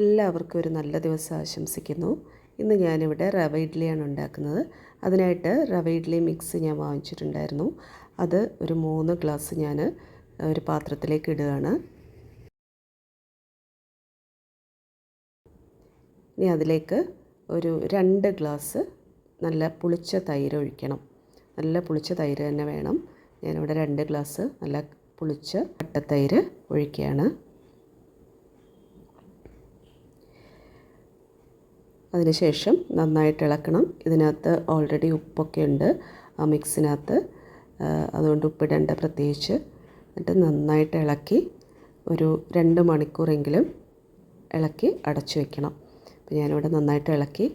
എല്ലാവർക്കും ഒരു നല്ല ദിവസം ആശംസിക്കുന്നു. ഇന്ന് ഞാനിവിടെ റവ ഇഡ്ഡലിയാണ് ഉണ്ടാക്കുന്നത്. അതിനായിട്ട് റവ ഇഡ്ഡലി മിക്സ് ഞാൻ വാങ്ങിച്ചിട്ടുണ്ടായിരുന്നു. അത് ഒരു മൂന്ന് ഗ്ലാസ് ഞാൻ ഒരു പാത്രത്തിലേക്ക് ഇടുകയാണ്. ഇനി അതിലേക്ക് ഒരു രണ്ട് ഗ്ലാസ് നല്ല പുളിച്ച തൈര് ഒഴിക്കണം. നല്ല പുളിച്ച തൈര് തന്നെ വേണം. ഞാനിവിടെ രണ്ട് ഗ്ലാസ് നല്ല പുളിച്ച കട്ടത്തൈര് ഒഴിക്കുകയാണ്. അതിനുശേഷം നന്നായിട്ട് ഇളക്കണം. ഇതിനകത്ത് ഓൾറെഡി ഉപ്പൊക്കെ ഉണ്ട് ആ മിക്സിനകത്ത് അതുകൊണ്ട് ഉപ്പിടേണ്ട പ്രത്യേകിച്ച്. എന്നിട്ട് നന്നായിട്ട് ഇളക്കി ഒരു രണ്ട് മണിക്കൂറെങ്കിലും ഇളക്കി അടച്ചു വെക്കണം. അപ്പോൾ ഞാനിവിടെ നന്നായിട്ട് ഇളക്കി.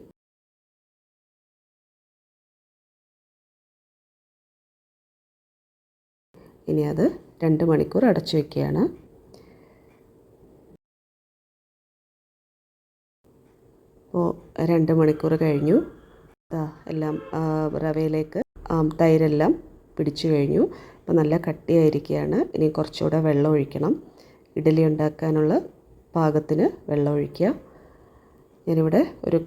ഇനി അത് രണ്ട് മണിക്കൂർ അടച്ചു വയ്ക്കുകയാണ് അപ്പോൾ രണ്ട് മണിക്കൂർ കഴിഞ്ഞു. എല്ലാം റവയിലേക്ക് തൈരെല്ലാം പിടിച്ചു കഴിഞ്ഞു. അപ്പോൾ നല്ല കട്ടിയായിരിക്കുകയാണ്. ഇനി കുറച്ചുകൂടെ വെള്ളം ഒഴിക്കണം. ഇഡലി ഉണ്ടാക്കാനുള്ള പാകത്തിന് വെള്ളം ഒഴിക്കുക. ഞാനിവിടെ ഒരു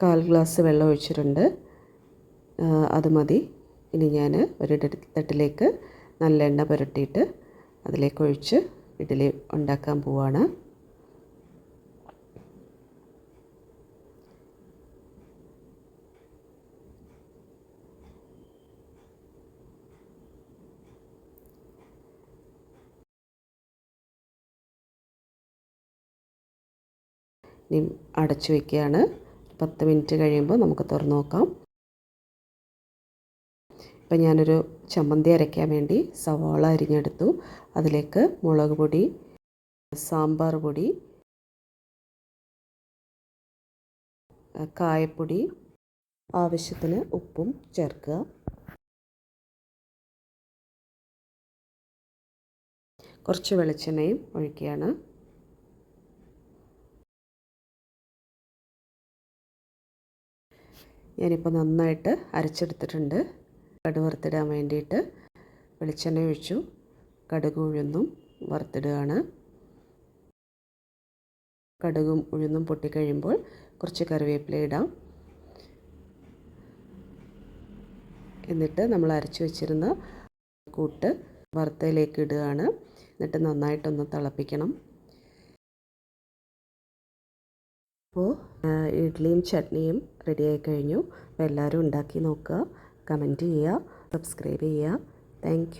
കാൽ ഗ്ലാസ് വെള്ളം ഒഴിച്ചിട്ടുണ്ട്. അത് മതി. ഇനി ഞാൻ ഒരു തട്ടിലേക്ക് നല്ല എണ്ണ പുരട്ടിയിട്ട് അതിലേക്ക് ഒഴിച്ച് ഇഡലി ഉണ്ടാക്കാൻ പോവാണ്. ഇനി അടച്ചു വയ്ക്കുകയാണ് പത്ത് മിനിറ്റ് കഴിയുമ്പോൾ നമുക്ക് തുറന്നു നോക്കാം. ഇപ്പം ഞാനൊരു ചമ്മന്തി അരയ്ക്കാൻ വേണ്ടി സവാള അരിഞ്ഞെടുത്തു. അതിലേക്ക് മുളക് പൊടി സാമ്പാർ പൊടി കായപ്പൊടി ആവശ്യത്തിന് ഉപ്പും ചേർക്കുക. കുറച്ച് വെളിച്ചെണ്ണയും ഒഴിക്കുകയാണ്. ഞാനിപ്പോൾ നന്നായിട്ട് അരച്ചെടുത്തിട്ടുണ്ട്. കടുക് വറുത്തിടാൻ വേണ്ടിയിട്ട് വെളിച്ചെണ്ണ ഒഴിച്ചു. കടുക് ഉഴുന്നും വറുത്തിടുകയാണ്. കടുകും ഉഴുന്നും പൊട്ടിക്കഴിയുമ്പോൾ കുറച്ച് കറിവേപ്പില ഇടാം. എന്നിട്ട് നമ്മൾ അരച്ചു വെച്ചിരുന്ന കൂട്ട് വറുത്തയിലേക്ക് ഇടുകയാണ്. എന്നിട്ട് നന്നായിട്ടൊന്ന് തിളപ്പിക്കണം. അപ്പോൾ ഇഡ്ഡലിയും ചട്നിയും റെഡിയായി കഴിഞ്ഞു. അപ്പോൾ എല്ലാവരും ഉണ്ടാക്കി നോക്കുക കമന്റ് ചെയ്യുക സബ്സ്ക്രൈബ് ചെയ്യുക. താങ്ക്